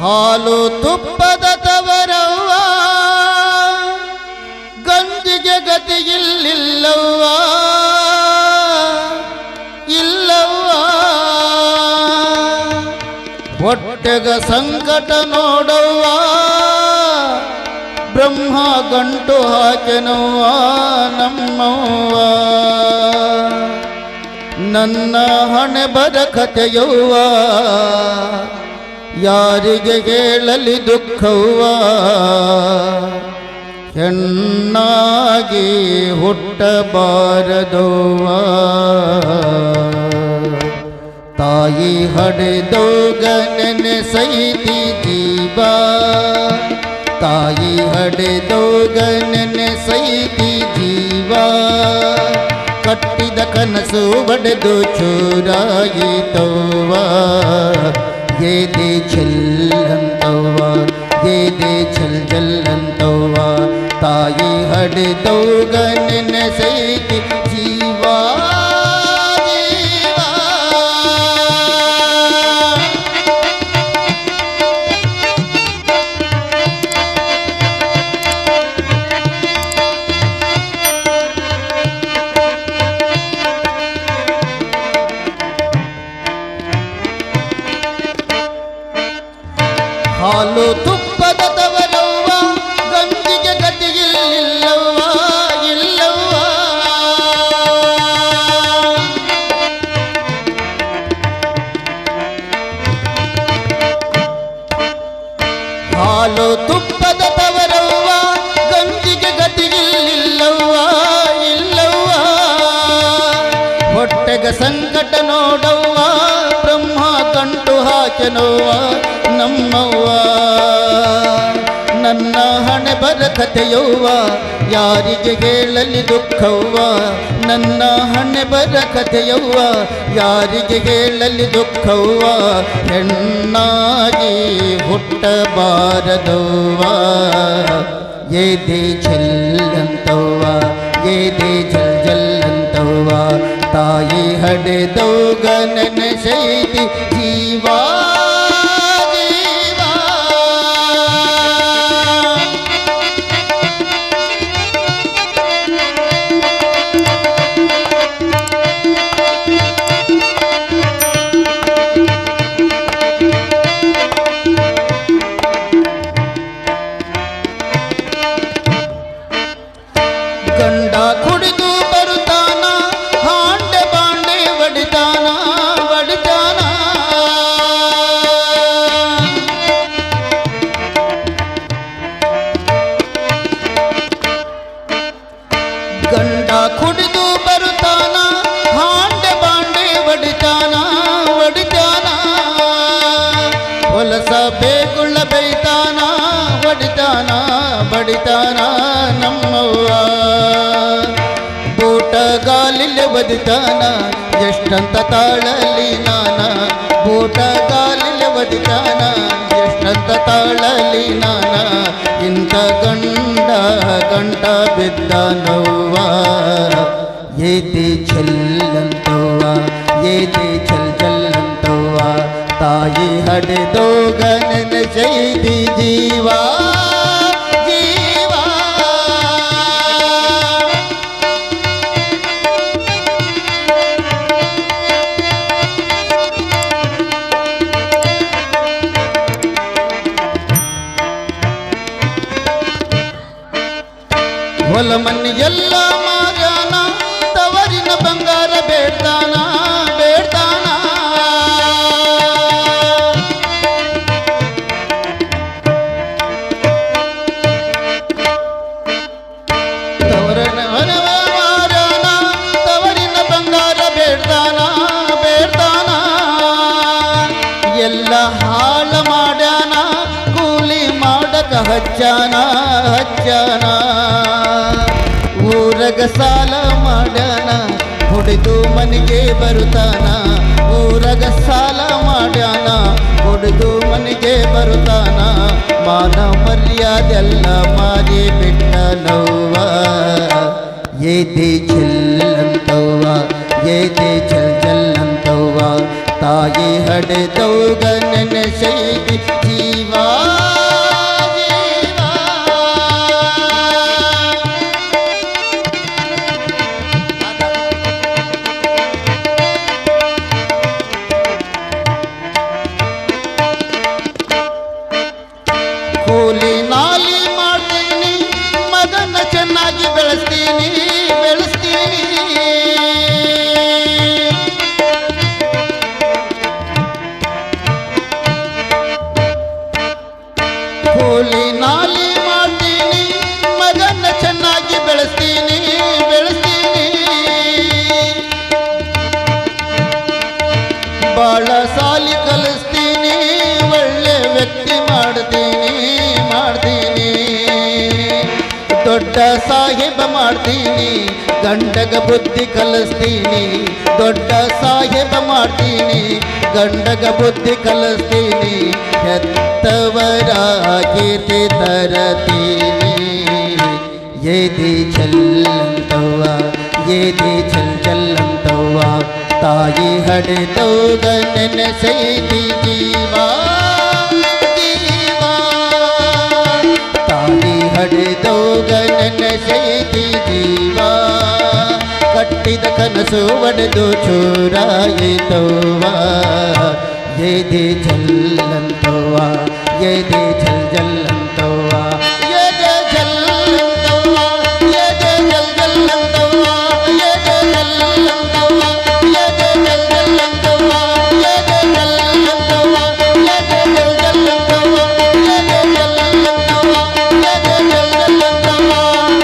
ಹಾಲು ತುಪ್ಪದ ತವರವ್ವ, ಗಂಜಿಗೆ ಗತಿ ಇಲ್ಲಿಲ್ಲವ್ವ ಇಲ್ಲವ್ವ. ಹೊಟ್ಟೆಗ ಸಂಕಟ ನೋಡವ್ವ. ಬ್ರಹ್ಮ ಗಂಟು ಹಾಕೆನವ್ವ ನಮ್ಮವ್ವ. ನನ್ನ ಹಣೆ ಬರ ಕಥೆಯವ್ವ. ಯಾರಿಗೆ ಹೇಳಲಿ ದುಃಖವ್ವ? ಹೆಣ್ಣಾಗಿ ಹುಟ್ಟಬಾರದವ್ವ? ತಾಯಿ ಹಡೆದೋಗ ನೆನೆಸೈತಿ ಜೀವ? ತಾಯಿ ಹಡೆದೋಗ ನೆನೆಸೈತಿ ಜೀವ? ಕಟ್ಟಿದ ಕನಸು ಬಡೆದು ಚೂರಾಯಿತವ್ವ ಏದೆ ಚೆಲ್ಲಂತವ್ವ ಏದೆ ಛಲ್ ಜಲ್ಲಂತವ್ವ ತಾಯಿ ಹಡೆದೋಗ ನೆನೆಸೈತಿ ಜೀವ ಹಾಲು ತುಪ್ಪದ ತವರವ್ವ ಗಂಜಿಗೆ ಗತಿಗಿಲ್ಲವ್ವ ಇಲ್ಲವ್ವ ಹಾಲು ತುಪ್ಪದ ತವರವ್ವ ಗಂಜಿಗೆ ಗತಿಗಿಲ್ಲವ್ವ ಇಲ್ಲವ್ವ ಹೊಟ್ಟೆಗ ಸಂಕಟ ನೋಡವ್ವ, ಬ್ರಹ್ಮ ಕಂಟು ಹಾಕೆನವ್ವ ನಮ್ಮವ್ವ. ನನ್ನ ಹಣೆ ಬರ ಕಥೆಯವ್ವ ಯಾರಿಗೆ ಹೇಳಲಿ ದುಃಖವ್ವ. ನನ್ನ ಹಣೆ ಬರ ಕಥೆಯವ್ವ ಯಾರಿಗೆ ಹೇಳಲಿ ದುಃಖವ್ವ. ಹೆಣ್ಣಾಗಿ ಹುಟ್ಟಬಾರದವ್ವ. ಎದೆ ಚೆಲ್ಲಂತವ್ವ ಬಡಿತಾನ ನಮ್ಮವ್ವ? ಬೂಟ ಗಾಲಿಲೆ ಒದಿತಾನ ಎಷ್ಟಂತ ತಾಳಲಿ ನಾನ? ಬೂಟ ಗಾಲಿಲೆ ಒದಿತಾನ ಎಷ್ಟಂತ ತಾಳಲಿ ನಾನ? ಇಂಥ ಗಂಡ ಗಂಟ ಬಿದ್ದ ನೋವ ಏತಿ ಚೆಲ್ಲಂತವ್ವ ಏತಿ ಚೆಲ್ ಚೆಲ್ಲಂತವ್ವ. ತಾಯಿ ಹಡೆದೋಗ ಜೀವಾ ಜೀವಾ. ಹೊಲ ಎಲ್ಲ ಮಾರಾನ ತವರಿನ ಬಂಗಾರ ಬೇಡ್ತಾನ ಬೇಡ್ತಾನ. ತವರನ ಹೊಲವ ಮಾರಾನ ತವರಿನ ಬಂಗಾರ ಬೇಡ್ತಾನ ಬೇಡ್ತಾನ. ಎಲ್ಲ ಹಾಳ ಮಾಡ್ಯಾನ ಹಚ್ಚಾನ, ಹಚ್ಚನ. ಊರಗ ಸಾಲ ಮಾಡ್ಯಾನ, ಹೊಡೆದು ಮನೆಗೆ ಬರುತ್ತಾನ. ಊರಗ ಸಾಲ ಮಾಡ್ಯಾನ, ಹೊಡೆದು ಮನೆಗೆ ಬರುತ್ತಾನ. ಮಾನ ಮರ್ಯಾದೆಲ್ಲ ಮಾರಿ ಬಿಟ್ಟ ನೋವ ಏತಿ ಚೆಲ್ಲಂತವ್ವ ಏತಿ ಚಲ್ ಚೆಲ್ಲಂತವ್ವ. ತಾಯಿ ಹಡೆದೌಗ ನೆನೆಸೈತಿ ಜೀವ ಜೀವ. ದೊಡ್ಡ ಸಾಹೇಬ ಮಾಡ್ತೀನಿ, ಗಂಡಗ ಬುದ್ಧಿ ಕಲಿಸ್ತೀನಿ. ದೊಡ್ಡ ಸಾಹೇಬ ಮಾಡ್ತೀನಿ, ಗಂಡಗ ಬುದ್ಧಿ ಕಲಿಸ್ತೀನಿ. ಹೆತ್ತವರ ಕೀರ್ತಿ ತರತೀನಿ. ಏದಿ ಚಲ್ಲಂತವ್ವ ಏದಿ ಚಲ್ ಚಲ್ಲಂತವ್ವ ತಾಯಿ ಹಡೆದೌಗ ನೆನೆಸೈತಿ ಜೀವ. સુવન સુવન દો છોરાય તોવા ये दे जल्लन तोवा ये दे जल जल्लन तोवा ये दे जल्लन तोवा ये दे जल जल्लन तोवा ये दे जल्लन